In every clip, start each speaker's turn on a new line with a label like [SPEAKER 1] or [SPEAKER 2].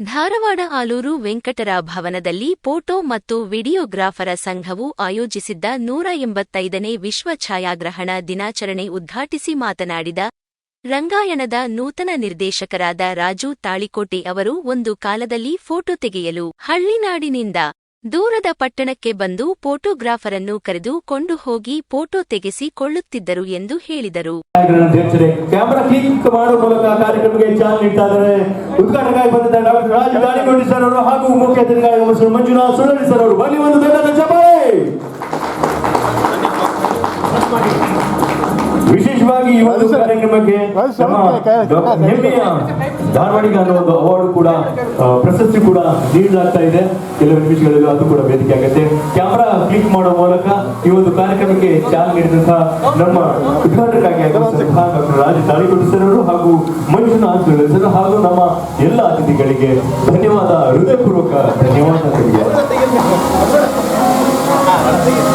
[SPEAKER 1] ಧಾರವಾಡ ಆಲೂರು ವೆಂಕಟರ ಭವನದಲ್ಲಿ ಫೋಟೋ ಮತ್ತು ವಿಡಿಯೋಗ್ರಾಫರ ಸಂಘವು ಆಯೋಜಿಸಿದ್ದ ನೂರ ಎಂಬತ್ತೈದನೇ ವಿಶ್ವ ಛಾಯಾಗ್ರಹಣ ದಿನಾಚರಣೆ ಉದ್ಘಾಟಿಸಿ ಮಾತನಾಡಿದ ರಂಗಾಯಣದ ನೂತನ ನಿರ್ದೇಶಕರಾದ ರಾಜು ತಾಳಿಕೋಟೆ ಅವರು ಒಂದು ಕಾಲದಲ್ಲಿ ಫೋಟೋ ತೆಗೆಯಲು ಹಳ್ಳಿನಾಡಿನಿಂದ ದೂರದ ಪಟ್ಟಣಕ್ಕೆ ಬಂದು ಫೋಟೋಗ್ರಾಫರನ್ನು ಕರೆದು ಕೊಂಡು ಹೋಗಿ ಫೋಟೋ ತೆಗೆಸಿಕೊಳ್ಳುತ್ತಿದ್ದರು ಎಂದು ಹೇಳಿದರು.
[SPEAKER 2] ಕಾರ್ಯಕ್ರಮದ ಅಧ್ಯಕ್ಷರೇ ಕ್ಯಾಮರಾ ಕ್ಲಿಕ್ ಮಾಡುವ ಮೂಲಕ ಕಾರ್ಯಕ್ರಮಕ್ಕೆ ಚಾಲನೆ ನೀಡ್ತಾ ಇದ್ದಾರೆ ಉದ್ಘಾಟನೆಗಾಗಿ ಬಂದಿದ್ದ ಡಾಕ್ಟರ್ ರಾಜ್ ಗಾಳಿಗೊಂಡಿ ಸರ್ ಅವರು ಹಾಗೂ ಮುಖ್ಯ ಅತಿಥಿಗಳಾಗಿ ಮಿಸ್ಟರ್ ಮಂಜುನಾಥ್ ಸುಳಲಿ ಸರ್ ಅವರು. ಬನ್ನಿ ಒಂದು ದೊಡ್ಡ ಚಪ್ಪಾಳೆ ವಿಶೇಷವಾಗಿ ಈ ಒಂದು ಕಾರ್ಯಕ್ರಮಕ್ಕೆ ನಮ್ಮ ಹೆಮ್ಮೆಯ ಧಾರವಾಡಿಗ ಅನ್ನೋ ಒಂದು ಅವಾರ್ಡ್ ಕೂಡ ಪ್ರಶಸ್ತಿ ಕೂಡ ನೀಡಲಾಗ್ತಾ ಇದೆ. ಕೆಲವು ನಿಮಿಷಗಳಲ್ಲಿ ಅದು ಕೂಡ ವೇದಿಕೆ ಆಗುತ್ತೆ. ಕ್ಯಾಮರಾ ಕ್ಲಿಕ್ ಮಾಡುವ ಮೂಲಕ ಈ ಒಂದು ಕಾರ್ಯಕ್ರಮಕ್ಕೆ ಚಾಲನೆ ನೀಡಿದಂತಹ ನಮ್ಮ ಆಗಿರುವಂತಹ ಡಾಕ್ಟರ್ ರಾಜ ತಾಳಿಕೊಟ್ಟು ಸರ್ ಅವರು ಹಾಗೂ ಮಂಜುನಾಥ್ ಸರ್ ಹಾಗೂ ನಮ್ಮ ಎಲ್ಲ ಅತಿಥಿಗಳಿಗೆ ಧನ್ಯವಾದ, ಹೃದಯಪೂರ್ವಕ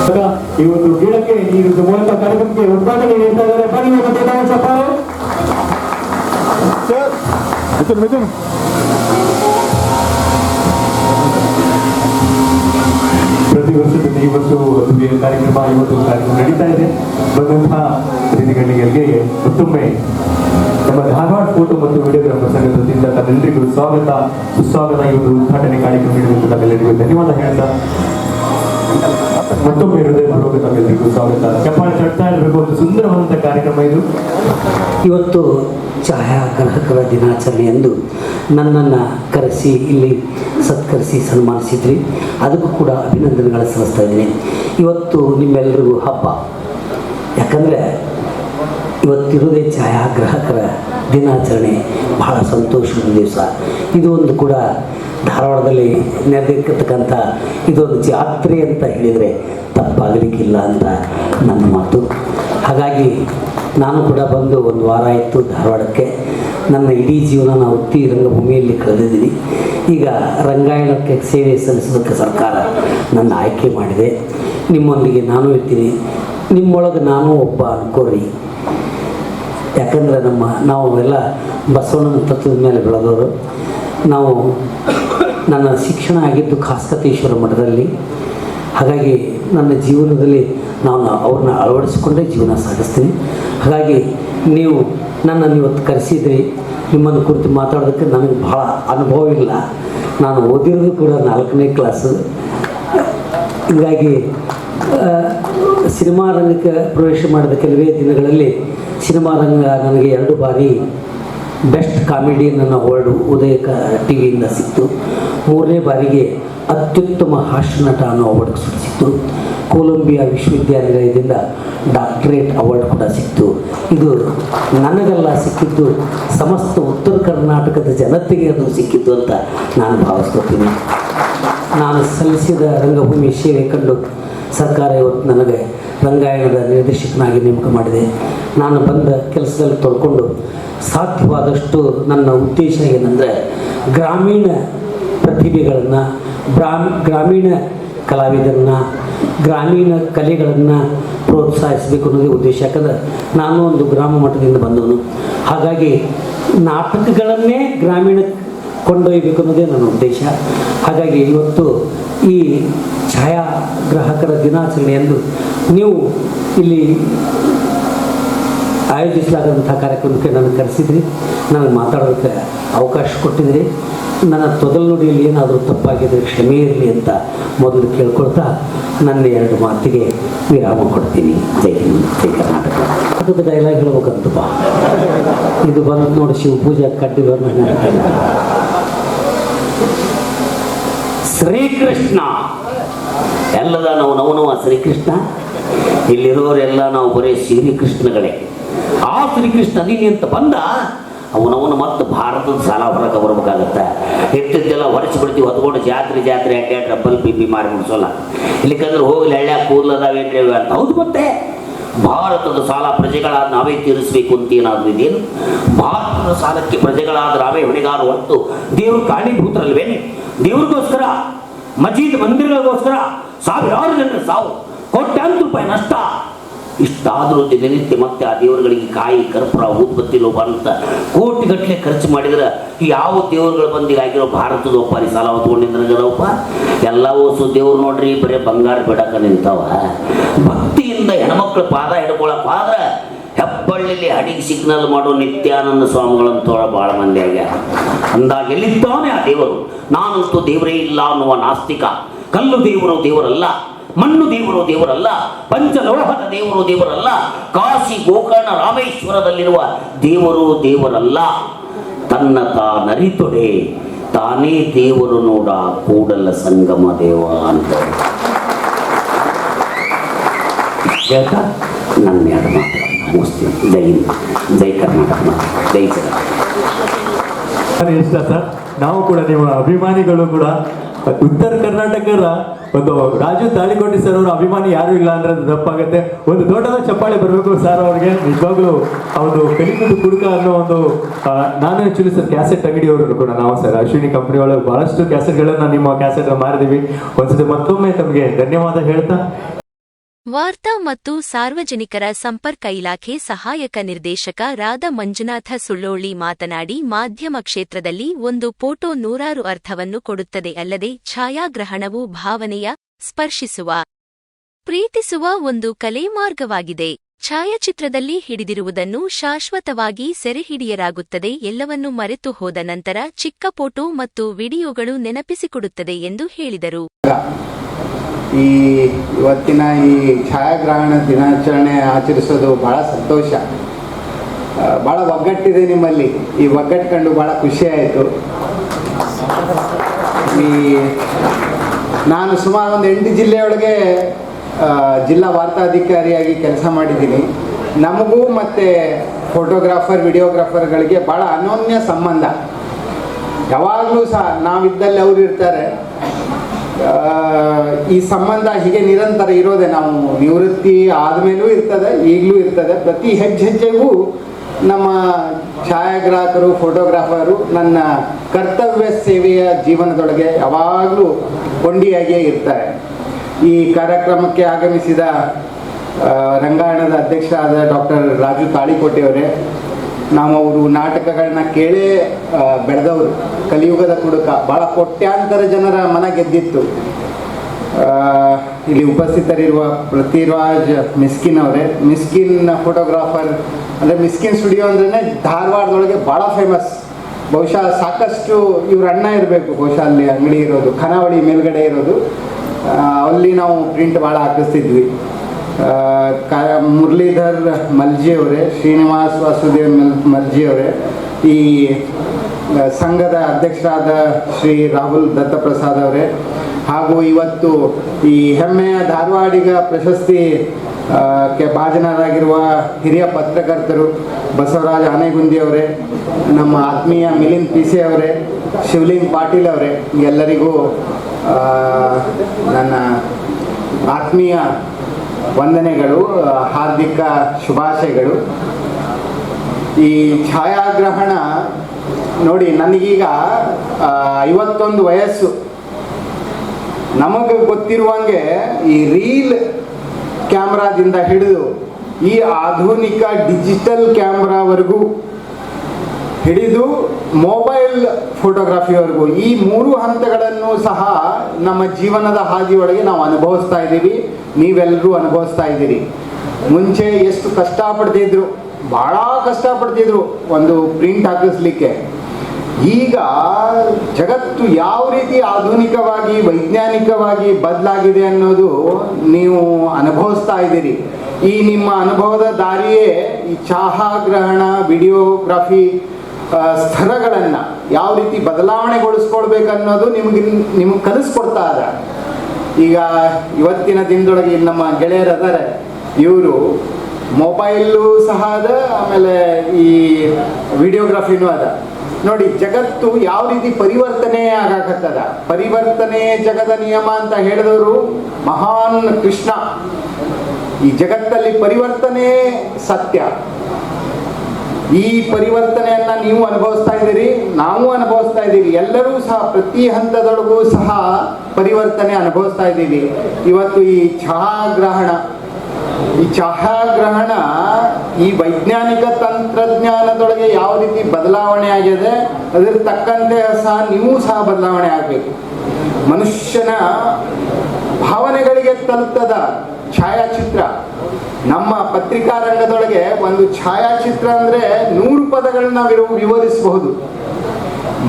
[SPEAKER 2] ಇವಾಗ ಈ ಒಂದು ಗಿಡಕ್ಕೆ ಈ ಮೂಲಕ ಕಾರ್ಯಕ್ರಮಕ್ಕೆ ಉದ್ಘಾಟನೆ ನೀಡ್ತಾ ಇದ್ದಾರೆ. ಬನ್ನಿ
[SPEAKER 3] ಮಿಥುನ್ ಮಿಥುನ್
[SPEAKER 2] ಪ್ರತಿ ವರ್ಷದಲ್ಲಿ ಇವತ್ತು ಕಾರ್ಯಕ್ರಮ ಇವತ್ತು ಕಾರ್ಯಕ್ರಮ ನಡೀತಾ ಇದೆ. ಬಂದಂತಹ ಅತಿಥಿಗಳಿಗೆ ಮತ್ತೊಮ್ಮೆ ನಮ್ಮ ಧಾರವಾಡ ಫೋಟೋ ಮತ್ತು ವಿಡಿಯೋಗ್ರಾಫರ್ ಸಂಘದಿಂದ ತಮ್ಮೆಲ್ಲರಿಗೂ ಸ್ವಾಗತ. ಸುಸ್ವಾಗತ ಈ ಒಂದು ಉದ್ಘಾಟನೆ ಕಾರ್ಯಕ್ರಮ ನೀಡಿದಂತ ತಮ್ಮೆಲ್ಲರಿಗೂ ಧನ್ಯವಾದ ಹೇಳ್ತಾ. ಮತ್ತೊಮ್ಮೆ ಹೃದಯಪೂರ್ವಕ ತಮ್ಮೆಲ್ಲರಿಗೂ ಸ್ವಾಗತ. ಚಪ್ಪಾಳೆ ತಟ್ತಾ ಇರಬೇಕು ಒಂದು ಸುಂದರವಾದಂತಹ ಕಾರ್ಯಕ್ರಮ ಇದು.
[SPEAKER 4] ಇವತ್ತು ಛಾಯಾಗ್ರಾಹಕರ ದಿನಾಚರಣೆ ಎಂದು ನನ್ನನ್ನು ಕರೆಸಿ, ಇಲ್ಲಿ ಸತ್ಕರಿಸಿ ಸನ್ಮಾನಿಸಿದ್ರಿ. ಅದಕ್ಕೂ ಕೂಡ ಅಭಿನಂದನೆಗಳ ಸಲ್ಲಿಸ್ತಾ ಇದ್ದೀನಿ. ಇವತ್ತು ನಿಮ್ಮೆಲ್ಲರಿಗೂ ಹಬ್ಬ. ಯಾಕಂದರೆ ಇವತ್ತಿರುವುದೇ ಛಾಯಾಗ್ರಾಹಕರ ದಿನಾಚರಣೆ. ಬಹಳ ಸಂತೋಷದ ದಿವಸ. ಇದು ಒಂದು ಕೂಡ ಧಾರವಾಡದಲ್ಲಿ ನೆರೆದಿರ್ತಕ್ಕಂಥ ಇದೊಂದು ಜಾತ್ರೆ ಅಂತ ಹೇಳಿದರೆ ತಪ್ಪಾಗಲಿಕ್ಕಿಲ್ಲ ಅಂತ ನನ್ನ ಮಾತು. ಹಾಗಾಗಿ ನಾನು ಕೂಡ ಬಂದು ಒಂದು ವಾರ ಆಯಿತು ಧಾರವಾಡಕ್ಕೆ. ನನ್ನ ಇಡೀ ಜೀವನ ನಾವು ಉತ್ತಿ ರಂಗಭೂಮಿಯಲ್ಲಿ ಕಳೆದಿದ್ದೀನಿ. ಈಗ ರಂಗಾಯಣಕ್ಕೆ ಸೇವೆ ಸಲ್ಲಿಸೋದಕ್ಕೆ ಸರ್ಕಾರ ನನ್ನ ಆಯ್ಕೆ ಮಾಡಿದೆ. ನಿಮ್ಮೊಂದಿಗೆ ನಾನು ಇರ್ತೀನಿ. ನಿಮ್ಮೊಳಗೆ ನಾನು ಒಬ್ಬ ಅನ್ಕೋರಿ. ಯಾಕಂದರೆ ನಮ್ಮ ನಾವು ಎಲ್ಲ ಬಸವಣ್ಣನ ತತ್ವದ ಮೇಲೆ ಬೆಳೆದವರು. ನಾವು ನನ್ನ ಶಿಕ್ಷಣ ಆಗಿದ್ದು ಖಾಸ್ಕತೇಶ್ವರ ಮಠದಲ್ಲಿ. ಹಾಗಾಗಿ ನನ್ನ ಜೀವನದಲ್ಲಿ ನಾನು ಅವ್ರನ್ನ ಅಳವಡಿಸಿಕೊಂಡೇ ಜೀವನ ಸಾಗಿಸ್ತೀನಿ. ಹಾಗಾಗಿ ನೀವು ನನ್ನನ್ನು ಇವತ್ತು ಕರೆಸಿದ್ರಿ, ನಿಮ್ಮನ್ನು ಕುರಿತು ಮಾತಾಡೋದಕ್ಕೆ ನನಗೆ ಭಾಳ ಅನುಭವ ಇಲ್ಲ. ನಾನು ಓದಿರೋದು ಕೂಡ ನಾಲ್ಕನೇ ಕ್ಲಾಸು ಹೀಗಾಗಿ ಸಿನಿಮಾ ರಂಗಕ್ಕೆ ಪ್ರವೇಶ ಮಾಡಿದ ಕೆಲವೇ ದಿನಗಳಲ್ಲಿ ಸಿನಿಮಾ ರಂಗ ನನಗೆ ಎರಡು ಬಾರಿ ಬೆಸ್ಟ್ ಕಾಮಿಡಿ ನನ್ನ ಅವಾರ್ಡು ಉದಯ ಕ ಟಿ ವಿಯಿಂದ ಸಿಕ್ತು. ಮೂರನೇ ಬಾರಿಗೆ ಅತ್ಯುತ್ತಮ ಹಾಸ್ಯ ನಟ ಅನ್ನೋ ಅವಾರ್ಡ್ ಸಿಕ್ತು ಕೊಲಂಬಿಯಾ ವಿಶ್ವವಿದ್ಯಾನಿಲಯದಿಂದ ಡಾಕ್ಟರೇಟ್ ಅವಾರ್ಡ್ ಕೂಡ ಸಿಕ್ತು ಇದು ನನಗೆಲ್ಲ ಸಿಕ್ಕಿದ್ದು ಸಮಸ್ತ ಉತ್ತರ ಕರ್ನಾಟಕದ ಜನತೆಗೆ ಅದು ಸಿಕ್ಕಿದ್ದು ಅಂತ ನಾನು ಭಾವಿಸ್ಕೊತೀನಿ ನಾನು ಸಲ್ಲಿಸಿದ ರಂಗಭೂಮಿ ಸೇವೆ ಕಂಡು ಸರ್ಕಾರ ಇವತ್ತು ನನಗೆ ರಂಗಾಯಣದ ನಿರ್ದೇಶಕನಾಗಿ ನೇಮಕ ಮಾಡಿದೆ. ನಾನು ಬಂದ ಕೆಲಸದಲ್ಲಿ ತೊಳ್ಕೊಂಡು ಸಾಧ್ಯವಾದಷ್ಟು ನನ್ನ ಉದ್ದೇಶ ಏನಂದರೆ ಗ್ರಾಮೀಣ ಪ್ರತಿಭೆಗಳನ್ನು ಗ್ರಾಮೀಣ ಕಲಾವಿದರನ್ನ ಗ್ರಾಮೀಣ ಕಲೆಗಳನ್ನು ಪ್ರೋತ್ಸಾಹಿಸಬೇಕು ಅನ್ನೋದೇ ಉದ್ದೇಶ. ಯಾಕಂದ್ರೆ ನಾನು ಒಂದು ಗ್ರಾಮ ಮಟ್ಟದಿಂದ ಬಂದವನು. ಹಾಗಾಗಿ ನಾಟಕಗಳನ್ನೇ ಗ್ರಾಮೀಣ ಕೊಂಡೊಯ್ಯಬೇಕು ಅನ್ನೋದೇ ನನ್ನ ಉದ್ದೇಶ. ಹಾಗಾಗಿ ಇವತ್ತು ಈ ಛಾಯಾಗ್ರಾಹಕರ ದಿನಾಚರಣೆಯಂದು ನೀವು ಇಲ್ಲಿ ಆಯೋಜಿಸಲಾದಂಥ ಕಾರ್ಯಕ್ರಮಕ್ಕೆ ನಾನು ಕರೆಸಿದ್ರಿ. ನನಗೆ ಮಾತಾಡೋದಕ್ಕೆ ಅವಕಾಶ ಕೊಟ್ಟಿದ್ರಿ. ನನ್ನ ತೊದಲು ನುಡಿಯಲ್ಲಿ ಏನಾದರೂ ತಪ್ಪಾಗಿದ್ರೆ ಕ್ಷಮೆ ಇರಲಿ ಅಂತ ಮೊದಲು ಕೇಳ್ಕೊಳ್ತಾ ನನ್ನ ಎರಡು ಮಾತಿಗೆ ವಿರಾಮ ಕೊಡ್ತೀನಿ. ಜೈ ಹಿಂದ್, ಜೈ ಕರ್ನಾಟಕ. ಅದಕ್ಕೆ ಡೈಲಾಗ್ ಹೇಳ್ಬೇಕಂತಪ್ಪ ಇದು ಬಂದು ನೋಡಿ ಶಿವ ಪೂಜೆ ಕಡ್ಡಿ ಬಂದ ಶ್ರೀಕೃಷ್ಣ. ಎಲ್ಲದ ನಾವು ನವನವ ಶ್ರೀಕೃಷ್ಣ. ಇಲ್ಲಿರೋರೆಲ್ಲ ನಾವು ಬರೀ ಶ್ರೀಕೃಷ್ಣಗಳೇ. ಆ ಶ್ರೀಕೃಷ್ಣ ನೀನು ಅಂತ ಬಂದ? ಅವನವನು ಮತ್ತು ಭಾರತದ ಸಾಲ ಹೊರಗೆ ಬರ್ಬೇಕಾಗತ್ತೆ. ಇಟ್ಟಿದ್ದೆಲ್ಲ ಹೊರಸಿ ಬಿಡ್ತೀವಿ, ಹೊತ್ಕೊಂಡು ಜಾತ್ರೆ ಜಾತ್ರೆ ಅಡ್ಡಾಡ್ ಡಬ್ಬಲ್ ಬಿ ಬಿ ಮಾರಿ ಮುಡ್ಸೋಲ್ಲ ಇಲ್ಲಿಕಂದ್ರೆ ಹೋಗ್ಲಿ ಹಳ್ಳ್ಯಾಗ ಕೂದಲದಾವೇನ್ರಿ ಅಂತ. ಹೌದು ಮತ್ತೆ. ಭಾರತದ ಸಾಲ ಪ್ರಜೆಗಳಾದ ನಾವೇ ತೀರಿಸಬೇಕು ಅಂತ ಏನಾದರೂ ಇದೇನು? ಭಾರತದ ಸಾಲಕ್ಕೆ ಪ್ರಜೆಗಳಾದ ನಾವೇ ಹೊಣೆಗಾರು ಹೊತ್ತು ದೇವ್ರ ಕಾರಣೀಭೂತರಲ್ವೇನೆ? ದೇವ್ರಿಗೋಸ್ಕರ, ಮಜೀದ್ ಮಂದಿರಗಳಿಗೋಸ್ಕರ ಸಾವಿರಾರು ಜನರ ಸಾವು, ಕೋಟ್ಯಾಂತರ ರೂಪಾಯಿ ನಷ್ಟ.
[SPEAKER 3] ಇಷ್ಟಾದರೂ ದಿನನಿತ್ಯ ಮತ್ತೆ ಆ ದೇವರುಗಳಿಗೆ ಕಾಯಿ, ಕರ್ಪೂರ, ಉತ್ಪತ್ತಿ ಲೋಪ ಅಂತ ಕೋಟಿಗಟ್ಟಲೆ ಖರ್ಚು ಮಾಡಿದ್ರೆ ಯಾವ ದೇವರುಗಳು ಬಂದು ಆಗಿರೋ ಭಾರತದ ಒಪ್ಪಾರಿ ಸಾಲ ಹೊತ್ಕೊಂಡಿದ್ರಂಗದವಪ್ಪ ಎಲ್ಲ ಓಸು ದೇವ್ರು ನೋಡ್ರಿ, ಬರೀ ಬಂಗಾರ ಬಿಡಕ ನಿಂತವ. ಭಕ್ತಿಯಿಂದ ಹೆಣ್ಮಕ್ಳ ಪಾದ ಹಿಡ್ಕೊಳಕ್ ಆದ್ರೆ ಹೆಬ್ಬಳ್ಳಿಲಿ ಅಡಿಗೆ ಸಿಗ್ನಲ್ ಮಾಡೋ ನಿತ್ಯಾನಂದ ಸ್ವಾಮಿಗಳಂತೋಳ ಭಾಳ ಮಂದಿ ಆಗ್ಯಾರ. ಅಂದಾಗ ಎಲ್ಲಿದ್ದಾನೆ ಆ ದೇವರು? ನಾನಂತೂ ದೇವರೇ ಇಲ್ಲ ಅನ್ನುವ ನಾಸ್ತಿಕ. ಕಲ್ಲು ದೇವರು ದೇವರಲ್ಲ. ಮಣ್ಣು ದೇವರು ದೇವರಲ್ಲ ಪಂಚಲೋಹದ ದೇವರು ದೇವರಲ್ಲ, ಕಾಶಿ ಗೋಕರ್ಣ ರಾಮೇಶ್ವರದಲ್ಲಿರುವ ದೇವರು ದೇವರಲ್ಲ. ತನ್ನ ತಾನರಿತೊಡೆ ತಾನೇ ದೇವರು ನೋಡ ಕೂಡಲ ಸಂಗಮ ದೇವ ಅಂತ. ಹೇಳ್ತಾ ನನ್ನ ಎರಡು ಜೈ ಜೈ ಕರ್ನಾಟಕ. ಜೈ
[SPEAKER 2] ಇಷ್ಟ ಸರ್? ನಾವು ಕೂಡ ನಿಮ್ಮ ಅಭಿಮಾನಿಗಳು ಕೂಡ ಉತ್ತರ ಕರ್ನಾಟಕದ ಒಂದು ರಾಜು ತಾಳಿಕೋಟಿ ಸರ್ ಅವರ ಅಭಿಮಾನಿ ಯಾರು ಇಲ್ಲ ಅಂದ್ರೆ ಅದು ತಪ್ಪಾಗತ್ತೆ. ಒಂದು ದೊಡ್ಡದ ಚಪ್ಪಾಳೆ ಬರಬೇಕು ಸರ್ ಅವ್ರಿಗೆ. ನಿಜವಾಗ್ಲೂ ಅವರು ಕಲಿಕುದು ಕುಡುಕ ಅನ್ನೋ ಒಂದು ನಾನು ಆಕ್ಚುಲಿ ಸರ್ ಕ್ಯಾಸೆಟ್ ಅಂಗಡಿಯವರು ಕೂಡ ನಾವು ಸರ್ ಅಶ್ವಿನಿ ಕಂಪನಿ ಒಳಗೆ ಬಹಳಷ್ಟು ಕ್ಯಾಸೆಟ್ಗಳನ್ನ ನಿಮ್ಮ ಕ್ಯಾಸೆಟ್ ಮಾರಿದೀವಿ. ಒಂದ್ಸತಿ ಮತ್ತೊಮ್ಮೆ ತಮಗೆ ಧನ್ಯವಾದ ಹೇಳ್ತಾ.
[SPEAKER 1] ವಾರ್ತಾ ಮತ್ತು ಸಾರ್ವಜನಿಕರ ಸಂಪರ್ಕ ಇಲಾಖೆ ಸಹಾಯಕ ನಿರ್ದೇಶಕ ರಾದ ಮಂಜುನಾಥ ಸುಳ್ಳೋಳಿ ಮಾತನಾಡಿ, ಮಾಧ್ಯಮ ಕ್ಷೇತ್ರದಲ್ಲಿ ಒಂದು ಫೋಟೋ ನೂರಾರು ಅರ್ಥವನ್ನು ಕೊಡುತ್ತದೆ ಅಲ್ಲದೆ ಛಾಯಾಗ್ರಹಣವು ಭಾವನೆಯ ಸ್ಪರ್ಶಿಸುವ, ಪ್ರೀತಿಸುವ ಒಂದು ಕಲೆ ಮಾರ್ಗವಾಗಿದೆ. ಛಾಯಾಚಿತ್ರದಲ್ಲಿ ಹಿಡಿದಿರುವುದನ್ನು ಶಾಶ್ವತವಾಗಿ ಸೆರೆಹಿಡಿಯಲಾಗುತ್ತದೆ ಎಲ್ಲವನ್ನೂ ಮರೆತು ಹೋದ ನಂತರ ಚಿಕ್ಕ ಫೋಟೋ ಮತ್ತು ವಿಡಿಯೋಗಳು ನೆನಪಿಸಿಕೊಡುತ್ತದೆ ಎಂದು ಹೇಳಿದರು.
[SPEAKER 5] ಈ ಇವತ್ತಿನ ಈ ಛಾಯಾಗ್ರಹಣ ದಿನಾಚರಣೆ ಆಚರಿಸೋದು ಭಾಳ ಸಂತೋಷ. ಭಾಳ ಒಗ್ಗಟ್ಟಿದೆ ನಿಮ್ಮಲ್ಲಿ. ಈ ಒಗ್ಗಟ್ಟು ಕಂಡು ಖುಷಿ ಆಯಿತು. ಈ, ನಾನು ಸುಮಾರು ಒಂದು ಎಂಟು ಜಿಲ್ಲೆಯೊಳಗೆ ಜಿಲ್ಲಾ ವಾರ್ತಾಧಿಕಾರಿಯಾಗಿ ಕೆಲಸ ಮಾಡಿದ್ದೀನಿ. ನಮಗೂ ಮತ್ತು ಫೋಟೋಗ್ರಾಫರ್, ವಿಡಿಯೋಗ್ರಾಫರ್ಗಳಿಗೆ ಭಾಳ ಅನೋನ್ಯ ಸಂಬಂಧ. ಯಾವಾಗಲೂ ಸಹ ನಾವಿದ್ದಲ್ಲಿ ಅವರು ಇರ್ತಾರೆ. ಈ ಸಂಬಂಧ ಹೀಗೆ ನಿರಂತರ ಇರೋದೆ ನಾವು ನಿವೃತ್ತಿ ಆದಮೇಲೂ ಇರ್ತದೆ, ಈಗಲೂ ಇರ್ತದೆ. ಪ್ರತಿ ಹೆಜ್ಜೆ ಹೆಜ್ಜೆಗೂ ನಮ್ಮ ಛಾಯಾಗ್ರಾಹಕರು ಫೋಟೋಗ್ರಾಫರು ನನ್ನ ಕರ್ತವ್ಯ ಸೇವೆಯ ಜೀವನದೊಳಗೆ ಯಾವಾಗಲೂ ಕೊಂಡಿಯಾಗಿಯೇ ಇರ್ತಾರೆ. ಈ ಕಾರ್ಯಕ್ರಮಕ್ಕೆ ಆಗಮಿಸಿದ ರಂಗಾಯಣದ ಅಧ್ಯಕ್ಷರಾದ ಡಾಕ್ಟರ್ ರಾಜು ತಾಳಿಕೋಟೆಯವರೇ ನಾವು ಅವರು ನಾಟಕಗಳನ್ನ ಕೇಳೇ ಬೆಳೆದವರು. ಕಲಿಯುಗದ ಕುಡುಕ. ಭಾಳ ಕೋಟ್ಯಾಂತರ ಜನರ ಮನ ಗೆದ್ದಿತ್ತು. ಇಲ್ಲಿ ಉಪಸ್ಥಿತರಿರುವ ಪೃಥ್ವಿರಾಜ್ ಮಿಸ್ಕಿನ್ ಅವರೇ. ಮಿಸ್ಕಿನ್ ಫೋಟೋಗ್ರಾಫರ್. ಅಂದರೆ ಮಿಸ್ಕಿನ್ ಸ್ಟುಡಿಯೋ ಅಂದ್ರೆ ಧಾರವಾಡದೊಳಗೆ ಭಾಳ ಫೇಮಸ್ ಬಹುಶಃ ಸಾಕಷ್ಟು ಇವ್ರ ಅಣ್ಣ ಇರಬೇಕು, ಬಹುಶಃ ಅಲ್ಲಿ ಅಂಗಡಿ ಇರೋದು, ಖನಾವಳಿ ಮೇಲ್ಗಡೆ ಇರೋದು. ಅಲ್ಲಿ ನಾವು ಪ್ರಿಂಟ್ ಭಾಳ ಹಾಕಿಸ್ತಿದ್ವಿ. ಮುರಳೀಧರ್ ಮಲ್ಜಿ ಅವರೇ, ಶ್ರೀನಿವಾಸ್ ವಾಸುದೇವ್ ಮಲ್, ಮಲ್ಜಿ ಅವರೇ, ಈ ಸಂಘದ ಅಧ್ಯಕ್ಷರಾದ ಶ್ರೀ ರಾಹುಲ್ ದತ್ತಪ್ರಸಾದ್ ಅವರೇ, ಹಾಗೂ ಇವತ್ತು ಈ ಹೆಮ್ಮೆಯ ಧಾರವಾಡಿಗ ಪ್ರಶಸ್ತಿ ಕೆ, ಭಾಜನರಾಗಿರುವ ಹಿರಿಯ ಪತ್ರಕರ್ತರು ಬಸವರಾಜ ಆನೆಗುಂದಿ ಅವರೇ, ನಮ್ಮ ಆತ್ಮೀಯ ಮಿಲಿಂದ್ ಸಿ ಅವರೇ, ಶಿವಲಿಂಗ್ ಪಾಟೀಲ್ ಅವರೇ, ಎಲ್ಲರಿಗೂ ನನ್ನ ಆತ್ಮೀಯ ವಂದನೆಗಳು ಹಾರ್ದಿಕ ಶುಭಾಶಯಗಳು. ಈ ಛಾಯಾಗ್ರಹಣ ನೋಡಿ, ನನಗೀಗ ಐವತ್ತೊಂದು ವಯಸ್ಸು. ನಮಗೆ ಗೊತ್ತಿರುವಂಗೆ ಈ ರೀಲ್ ಕ್ಯಾಮ್ರಾದಿಂದ ಹಿಡಿದು ಈ ಆಧುನಿಕ ಡಿಜಿಟಲ್ ಕ್ಯಾಮ್ರಾವರೆಗೂ ಹಿಡಿದು ಮೊಬೈಲ್ ಫೋಟೋಗ್ರಫಿವರೆಗೂ ಈ ಮೂರು ಹಂತಗಳನ್ನು ಸಹ ನಮ್ಮ ಜೀವನದ ಹಾದಿಯೊಳಗೆ ನಾವು ಅನುಭವಿಸ್ತಾ ಇದ್ದೀವಿ. ನೀವೆಲ್ಲರೂ ಅನುಭವಿಸ್ತಾ ಇದ್ದೀರಿ. ಮುಂಚೆ ಎಷ್ಟು ಕಷ್ಟಪಡ್ತಿದ್ರು ಭಾಳ ಕಷ್ಟಪಡ್ತಿದ್ರು ಒಂದು ಪ್ರಿಂಟ್ ಹಾಕಿಸ್ಲಿಕ್ಕೆ. ಈಗ ಜಗತ್ತು ಯಾವ ರೀತಿ ಆಧುನಿಕವಾಗಿ, ವೈಜ್ಞಾನಿಕವಾಗಿ ಬದಲಾಗಿದೆ ಅನ್ನೋದು ನೀವು ಅನುಭವಿಸ್ತಾ ಇದ್ದೀರಿ. ಈ ನಿಮ್ಮ ಅನುಭವದ ದಾರಿಯೇ ಈ ಛಾಯಾಗ್ರಹಣ ವಿಡಿಯೋಗ್ರಫಿ ಸ್ಥಳಗಳನ್ನು ಯಾವ ರೀತಿ ಬದಲಾವಣೆಗೊಳಿಸ್ಕೊಳ್ಬೇಕನ್ನೋದು ನಿಮಗೆ ನಿಮ್ಗೆ ಕಲಿಸ್ಕೊಡ್ತಾ ಅದ ಈಗ ಇವತ್ತಿನ ದಿನದೊಳಗೆ ನಮ್ಮ ಗೆಳೆಯರದಾರೆ ಇವರು ಮೊಬೈಲು ಸಹ ಅದ, ಆಮೇಲೆ ಈ ವಿಡಿಯೋಗ್ರಫಿನೂ ಅದ. ನೋಡಿ, ಜಗತ್ತು ಯಾವ ರೀತಿ ಪರಿವರ್ತನೆ ಆಗಾಕತ್ತದ? ಪರಿವರ್ತನೆ ಜಗದ ನಿಯಮ ಅಂತ ಹೇಳಿದವರು ಮಹಾನ್ ಕೃಷ್ಣ. ಈ ಜಗತ್ತಲ್ಲಿ ಪರಿವರ್ತನೆ ಸತ್ಯ. ಈ ಪರಿವರ್ತನೆಯನ್ನ ನೀವು ಅನುಭವಿಸ್ತಾ ಇದ್ದೀರಿ, ನಾವು ಅನುಭವಿಸ್ತಾ ಇದ್ದೀವಿ ಎಲ್ಲರೂ ಸಹ ಪ್ರತಿ ಹಂತದೊಳಗೂ ಸಹ ಪರಿವರ್ತನೆ ಅನುಭವಿಸ್ತಾ ಇದ್ದೀವಿ ಇವತ್ತು ಈ ಛಾಯಾಗ್ರಹಣ ಈ ಛಾಯಾಗ್ರಹಣ ಈ ವೈಜ್ಞಾನಿಕ ತಂತ್ರಜ್ಞಾನದೊಳಗೆ ಯಾವ ರೀತಿ ಬದಲಾವಣೆ ಆಗಿದೆ ಅದರ ತಕ್ಕಂತೆ ಸಹ ನೀವು ಸಹ ಬದಲಾವಣೆ ಆಗಬೇಕು. ಮನುಷ್ಯನ ಭಾವನೆಗಳಿಗೆ ತಲುಪದ ಛಾಯಾಚಿತ್ರ ನಮ್ಮ ಪತ್ರಿಕಾ ರಂಗದೊಳಗೆ ಒಂದು ಛಾಯಾಚಿತ್ರ ಅಂದ್ರೆ ನೂರು ಪದಗಳನ್ನ ನಾವು ವಿವರಿಸಬಹುದು.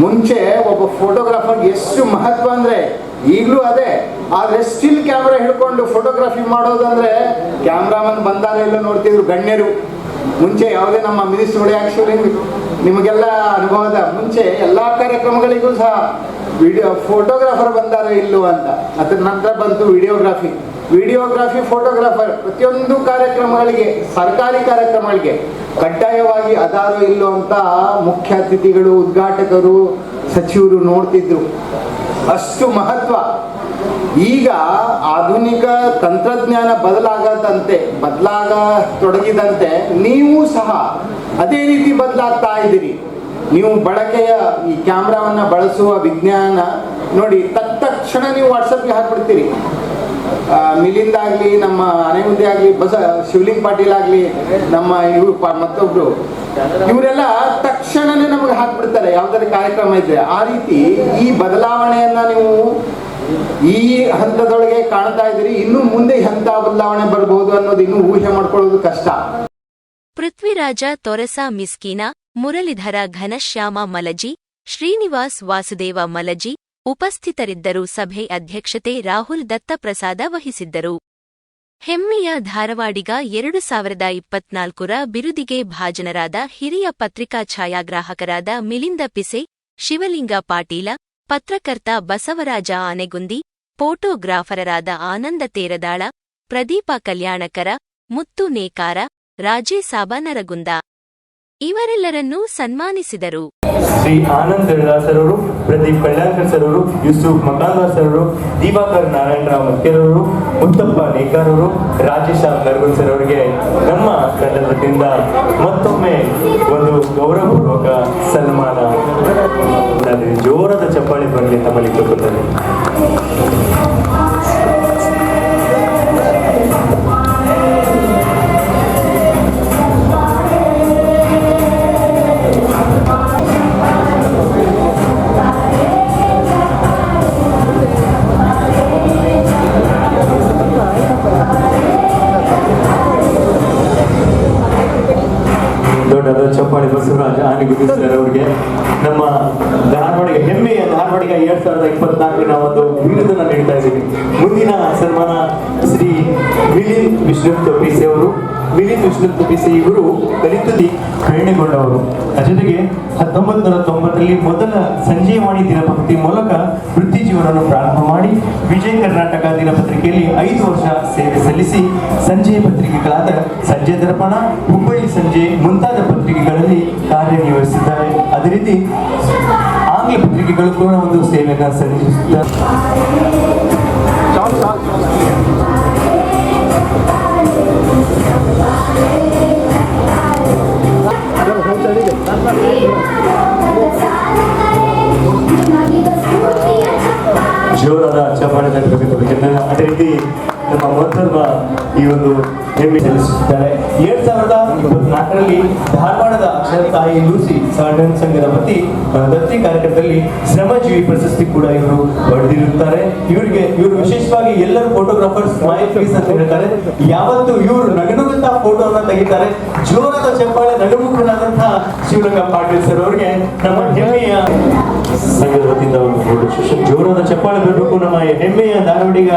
[SPEAKER 5] ಮುಂಚೆ ಒಬ್ಬ ಫೋಟೋಗ್ರಾಫರ್ಗೆ ಎಷ್ಟು ಮಹತ್ವ ಅಂದ್ರೆ ಈಗಲೂ ಅದೇ, ಆದ್ರೆ ಸ್ಟಿಲ್ ಕ್ಯಾಮ್ರಾ ಹಿಡ್ಕೊಂಡು ಫೋಟೋಗ್ರಫಿ ಮಾಡೋದಂದ್ರೆ ಕ್ಯಾಮ್ರಾಮನ್ ಬಂದಾಗ ಎಲ್ಲ ನೋಡ್ತಿದ್ರು ಗಣ್ಯರು. ಮುಂಚೆ ಯಾವುದೇ ನಮ್ಮ ಮಿನಿಸ್ಟ್ರುಗಳು ಆ್ಯಕ್ಚುಲಿ ನಿಮಗೆಲ್ಲ ಅನುಭವದ ಮುಂಚೆ ಎಲ್ಲ ಕಾರ್ಯಕ್ರಮಗಳಿಗೂ ಸಹ ವಿಡಿಯೋ ಫೋಟೋಗ್ರಾಫರ್ ಬಂದಾರೋ ಇಲ್ಲೋ ಅಂತ, ಅದ್ರ ನಂತರ ಬಂತು ವಿಡಿಯೋಗ್ರಾಫಿ ವಿಡಿಯೋಗ್ರಾಫಿ, ಫೋಟೋಗ್ರಾಫರ್, ಪ್ರತಿಯೊಂದು ಕಾರ್ಯಕ್ರಮಗಳಿಗೆ, ಸರ್ಕಾರಿ ಕಾರ್ಯಕ್ರಮಗಳಿಗೆ ಕಡ್ಡಾಯವಾಗಿ ಅದಾರೋ ಇಲ್ಲೋ ಅಂತ ಮುಖ್ಯ ಅತಿಥಿಗಳು, ಉದ್ಘಾಟಕರು, ಸಚಿವರು ನೋಡ್ತಿದ್ರು. ಅಷ್ಟು ಮಹತ್ವ. ಈಗ ಆಧುನಿಕ ತಂತ್ರಜ್ಞಾನ ಬದಲಾಗದಂತೆ ಬದಲಾಗ ತೊಡಗಿದಂತೆ ನೀವು ಸಹ ಅದೇ ರೀತಿ ಬದಲಾಗ್ತಾ ಇದ್ದೀರಿ. ನೀವು ಬಳಕೆಯ ಈ ಕ್ಯಾಮ್ರಾವನ್ನು ಬಳಸುವ ವಿಜ್ಞಾನ ನೋಡಿ ತಕ್ಷಣ ನೀವು ವಾಟ್ಸಪ್ಗೆ ಹಾಕ್ಬಿಡ್ತೀರಿ. ಮಿಲಿಂದ್ ಆಗ್ಲಿ, ನಮ್ಮ ಅನೆಗುಂದಿ ಆಗ್ಲಿ, ಬಸ, ಶಿವಲಿಂಗ್ ಪಾಟೀಲ್ ಆಗ್ಲಿ, ನಮ್ಮ ಇವರು ಮತ್ತೊಬ್ರು, ಇವರೆಲ್ಲ ತಕ್ಷಣನೇ ನಮಗೆ ಹಾಕ್ಬಿಡ್ತಾರೆ, ಯಾವ್ದಾದ್ರು ಕಾರ್ಯಕ್ರಮ ಇದ್ರೆ. ಆ ರೀತಿ ಈ ಬದಲಾವಣೆಯನ್ನ ನೀವು ಈ ಹಂತದೊಳಗೆ ಕಾಣ್ತಾ ಇದ್ದೀರಿ. ಇನ್ನು ಮುಂದೆ ಎಂತ ಬದಲಾವಣೆ ಬರಬಹುದು ಅನ್ನೋದು ಇನ್ನು ಊಹೆ ಮಾಡ್ಕೊಳ್ಳೋದು ಕಷ್ಟ.
[SPEAKER 1] ಪೃಥ್ವಿರಾಜ ತೊರೆಸಾ ಮಿಸ್ಕೀನ, ಮುರಳೀಧರ ಘನಶ್ಯಾಮ ಮಲಜಿ, ಶ್ರೀನಿವಾಸ್ ವಾಸುದೇವ ಮಲಜಿ ಉಪಸ್ಥಿತರಿದ್ದರು ಸಭೆ ಅಧ್ಯಕ್ಷತೆ ರಾಹುಲ್ ದತ್ತಪ್ರಸಾದ ವಹಿಸಿದ್ದರು. ಹೆಮ್ಮೆಯ ಧಾರವಾಡಿಗ ಎರಡು ಸಾವಿರದ ಇಪ್ಪತ್ನಾಲ್ಕರ ಬಿರುದಿಗೆ ಭಾಜನರಾದ ಹಿರಿಯ ಪತ್ರಿಕಾ ಛಾಯಾಗ್ರಾಹಕರಾದ ಮಿಲಿಂದ ಪಿಸೆ, ಶಿವಲಿಂಗ ಪಾಟೀಲ, ಪತ್ರಕರ್ತ ಬಸವರಾಜ ಆನೆಗುಂದಿ, ಫೋಟೋಗ್ರಾಫರರಾದ ಆನಂದ ತೇರದಾಳ, ಪ್ರದೀಪ ಕಲ್ಯಾಣಕರ, ಮುತ್ತು ನೇಕಾರ ರಾಜೇ ಸಾಬನರಗುಂದ ಇವರೆಲ್ಲರನ್ನೂ ಸನ್ಮಾನಿಸಿದರು.
[SPEAKER 2] ಶ್ರೀ ಆನಂದ್ ಸರ್ ಅವರು ಪ್ರದೀಪ್ ಕಲ್ಯಾಣ್ಕರ್ ಸರ್ ಅವರು ಯೂಸುಫ್ ಮಕಾಂದಾರ್ ಸರ್ ಅವರು ದಿವಾಕರ್ ನಾರಾಯಣರಾವ್ ಮಕ್ಕೇರವರು ಮುತ್ತಪ್ಪ ನೇಕಾರ್ ಅವರು ರಾಜೇಶ್ ಸರ್ ಅವರಿಗೆ ನಮ್ಮ ತಂಡದ ವತಿಯಿಂದ ಮತ್ತೊಮ್ಮೆ ಒಂದು ಗೌರವಪೂರ್ವಕ ಸನ್ಮಾನ. ಜೋರದ ಚಪ್ಪಾಳಿ ಬರಲಿ ತಮ್ಮಲ್ಲಿ ಕೊಡುತ್ತದೆ ಮುಂದಿನ ಸನ್ಮಾನ ಶ್ರೀ ಮಿಲಿಂದ್ ವಿಷ್ಣು ಪಿಸಿ ಅವರು. ಮಿಲಿಂದ್ ವಿಷ್ಣು ಪಿಸಿ ಇವರು ಕಲಿತಲ್ಲಿ ಪ್ರೇರಣೆಗೊಂಡವರು. ಜೊತೆಗೆ ಹತ್ತೊಂಬತ್ತು ನೂರ ತೊಂಬತ್ತರಲ್ಲಿ ಮೊದಲ ಸಂಜೀವಾಣಿ ದಿನಪತ್ರಿಕೆ ಮೂಲಕ ವೃತ್ತಿ ಜೀವನವನ್ನು ಪ್ರಾರಂಭ ಮಾಡಿ ವಿಜಯ ಕರ್ನಾಟಕ ದಿನಪತ್ರಿಕೆಯಲ್ಲಿ ಐದು ವರ್ಷ ಸೇವೆ ಸಲ್ಲಿಸಿ ಸಂಜೆಯ ಪತ್ರಿಕೆಗಳಾದ ಸಂಜೆ ದರ್ಪಣ, ಹುಬ್ಬಳ್ಳಿ ಸಂಜೆ ಮುಂತಾದ ಪತ್ರಿಕೆಗಳಲ್ಲಿ ಕಾರ್ಯನಿರ್ವಹಿಸಿದ್ದಾರೆ. ಅದೇ ರೀತಿ ಆಂಗ್ಲ ಪತ್ರಿಕೆಗಳು ಕೂಡ ಒಂದು ಸೇವೆಯನ್ನು ಸಲ್ಲಿಸುತ್ತಾರೆ ಜೋರಾದ ಚಪ್ಪಾಳೆ ತಟ್ಟಬೇಕು ಅದೇ ರೀತಿ ನಮ್ಮ ಮಹತ್ವದ ಈ ಒಂದು ಹೆಮ್ಮೆ ಸಲ್ಲಿಸುತ್ತಿದ್ದಾರೆ. ಎರಡ್ ಸಾವಿರದ ಇಪ್ಪತ್ನಾಲ್ಕರಲ್ಲಿ ಧಾರವಾಡದ ತಾಯಿ ಲೂಸಿ ಸಾರ್ಡನ್ ಸಂಘದ ಪತಿ ದತ್ತಿ ಕಾರ್ಯಕ್ರಮದಲ್ಲಿ ಶ್ರಮಜೀವಿ ಪ್ರಶಸ್ತಿ ಕೂಡ ಇವರು ಪಡೆದಿರುತ್ತಾರೆ. ಇವರಿಗೆ, ಇವರು ವಿಶೇಷವಾಗಿ ಎಲ್ಲರೂ ಫೋಟೋಗ್ರಾಫರ್ಸ್ ಫೀಸ್ ಅಂತ ಹೇಳ್ತಾರೆ. ಯಾವತ್ತು ಇವರು ನಗನಗುತ್ತಾ ಫೋಟೋವನ್ನ ತೆಗಿತಾರೆ. ಜೋರದ ಚಪ್ಪಾಳೆ, ನಗಮುಖನಾದಂತಹ ಶಿವಲಿಂಗ ಪಾಟೀಲ್ ಸರ್ ಅವರಿಗೆ ನಮ್ಮ ಹೆಮ್ಮೆಯ ಸಂಘದ ಒಂದು ಜೋರಾದ ಚಪ್ಪಾಳೆ ಬರಬೇಕು ನಮ್ಮ ಹೆಮ್ಮೆಯ ಧಾರವಾಡಿಗ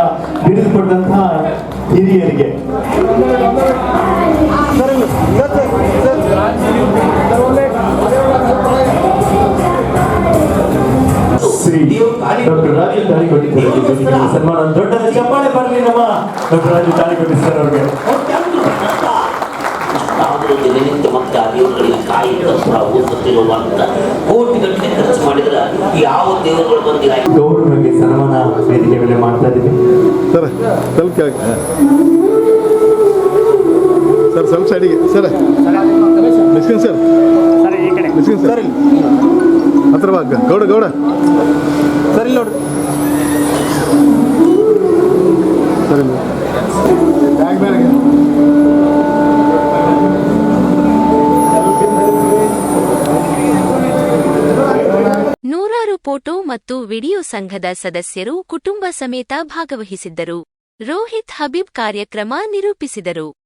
[SPEAKER 2] ಬಿರುದು ಕೊಟ್ಟಂತಹ ಹಿರಿಯರಿಗೆ ಸನ್ಮಾನ ದೊಡ್ಡದ ಚಪ್ಪಾಳೆ ಬರಲಿ ನಮ್ಮ ಡಾಕ್ಟರ್ ರಾಜು ತಾಳಿಕೊಟ್ಟಿ ಸರ್ ಅವರಿಗೆ.
[SPEAKER 3] ಯಾವುದೋ? ದಿನನಿತ್ಯ ಮತ್ತೆ ಆ ದೇವರುಗಳಿಗೆ ಕೂಡ ಕರ್ಪೂರ ಊದ್ಬತ್ತಿರುವಂತ ಕೋಟಿಗಟ್ಟಲೆ ಖರ್ಚು ಮಾಡಿದ್ರ ಯಾವ ದೇವರುಗಳು ಬಂದಿಲ್ಲ.
[SPEAKER 2] ಗೌರವಕ್ಕೆ ಸನ್ಮಾನ ವೇದಿಕೆ ಮೇಲೆ ಮಾಡ್ತಾ ಇದ್ದೀವಿ.
[SPEAKER 6] ಸರ್ ಸ್ವಲ್ಪ ಸರ್ ಸ್ವಲ್ಪ ಸೈಡಿಗೆ sir. Miskin sir. Miskin sir. ಹತ್ರ ಬಾ ಗೌಡ ಗೌಡ. ಸರ್ ಇಲ್ಲಿ ನೋಡ್ರಿ ಸರಿ ಬ್ಯಾಗ್ ಮೇಲೆ.
[SPEAKER 1] ಮತ್ತು ವಿಡಿಯೋ ಸಂಘದ ಸದಸ್ಯರು ಕುಟುಂಬ ಸಮೇತ ಭಾಗವಹಿಸಿದ್ದರು. ರೋಹಿತ್ ಹಬೀಬ್ ಕಾರ್ಯಕ್ರಮ ನಿರೂಪಿಸಿದರು.